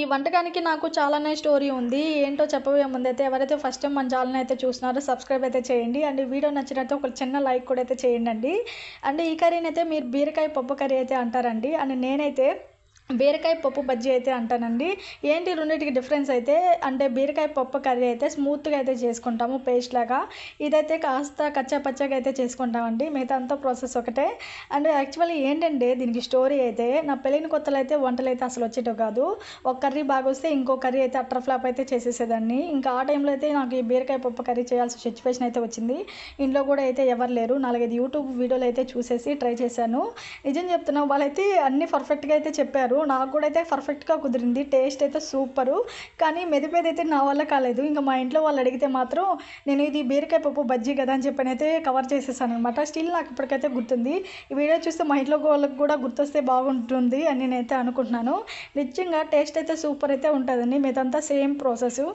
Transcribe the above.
ఈ వంటకానికి నాకు చాలానే స్టోరీ ఉంది. ఏంటో చెప్పబోయే ముందైతే ఎవరైతే ఫస్ట్ టైం మన ఛానల్ అయితే చూస్తున్నారో సబ్స్క్రైబ్ అయితే చేయండి. అండ్ వీడియో నచ్చినట్టు ఒక చిన్న లైక్ కూడా అయితే చేయండి. అండి అండ్ ఈ కర్రీని అయితే మీరు బీరకాయ పప్పు కర్రీ అయితే అంటారండి. అండ్ నేనైతే బీరకాయ పప్పు బజ్జీ అయితే అంటానండి. ఏంటి రెండింటికి డిఫరెన్స్ అయితే అంటే బీరకాయ పప్పు కర్రీ అయితే స్మూత్గా అయితే చేసుకుంటాము పేస్ట్ లాగా. ఇదైతే కాస్త కచ్చా పచ్చగా అయితే చేసుకుంటామండి మిగతా అంతా ప్రాసెస్ ఒకటే. అండ్ యాక్చువల్లీ ఏంటంటే దీనికి స్టోరీ అయితే నా పెళ్ళిన కొత్తలు అయితే వంటలు అయితే అసలు వచ్చేటో కాదు. ఒక కర్రీ బాగా వస్తే ఇంకో కర్రీ అయితే అట్టర్ ఫ్లాప్ అయితే చేసేసేదాన్ని. ఇంకా ఆ టైంలో అయితే నాకు ఈ బీరకాయ పప్పు కర్రీ చేయాల్సిన సిచ్యువేషన్ అయితే వచ్చింది. ఇంట్లో కూడా అయితే ఎవరు లేరు. నాలుగైదు యూట్యూబ్ వీడియోలు అయితే చూసేసి ట్రై చేశాను. నిజం చెప్తున్నా వాళ్ళైతే అన్నీ పర్ఫెక్ట్గా అయితే చెప్పారు. నాకు కూడా అయితే పర్ఫెక్ట్గా కుదిరింది. టేస్ట్ అయితే సూపరు కానీ మెదిపేది అయితే నా వల్ల కాలేదు. ఇంకా మా ఇంట్లో వాళ్ళు అడిగితే మాత్రం నేను ఇది బీరకాయ పప్పు బజ్జీ కదా అని చెప్పి అయితే కవర్ చేసేసాను అనమాట స్టిల్ నాకు ఇప్పటికైతే గుర్తుంది. ఈ వీడియో చూస్తే మా ఇంట్లో వాళ్ళకి కూడా గుర్తొస్తే బాగుంటుంది అని నేనైతే అనుకుంటున్నాను. నిజంగా టేస్ట్ అయితే సూపర్ అయితే ఉంటుందండి. మీదంతా సేమ్ ప్రాసెస్